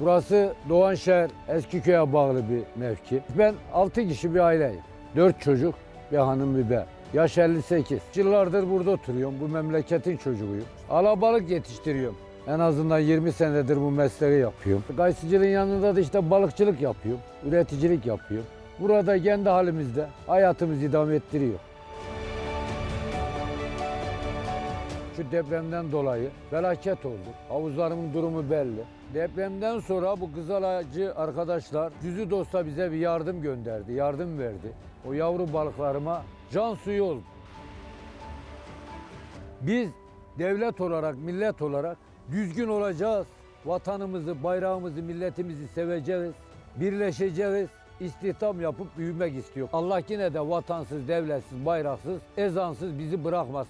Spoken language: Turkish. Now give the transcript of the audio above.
Burası Doğanşehir Eskiköy'e bağlı bir mevki. Ben 6 kişi bir aileyim. 4 çocuk, bir hanım bir ben. Yaş 58. Yıllardır burada oturuyorum. Bu memleketin çocuğuyum. Alabalık yetiştiriyorum. En azından 20 senedir bu mesleği yapıyorum. Kayısıcılığın yanında da işte balıkçılık yapıyorum. Üreticilik yapıyorum. Burada kendi halimizde hayatımızı idame ettiriyor. Şu depremden dolayı felaket oldu. Havuzlarımın durumu belli. Depremden sonra bu kızılacı arkadaşlar yüzü dosta bize bir yardım gönderdi, yardım verdi. O yavru balıklarıma can suyu oldu. Biz devlet olarak, millet olarak düzgün olacağız. Vatanımızı, bayrağımızı, milletimizi seveceğiz. Birleşeceğiz. İstihdam yapıp büyümek istiyor. Allah yine de vatansız, devletsiz, bayraksız, ezansız bizi bırakmaz.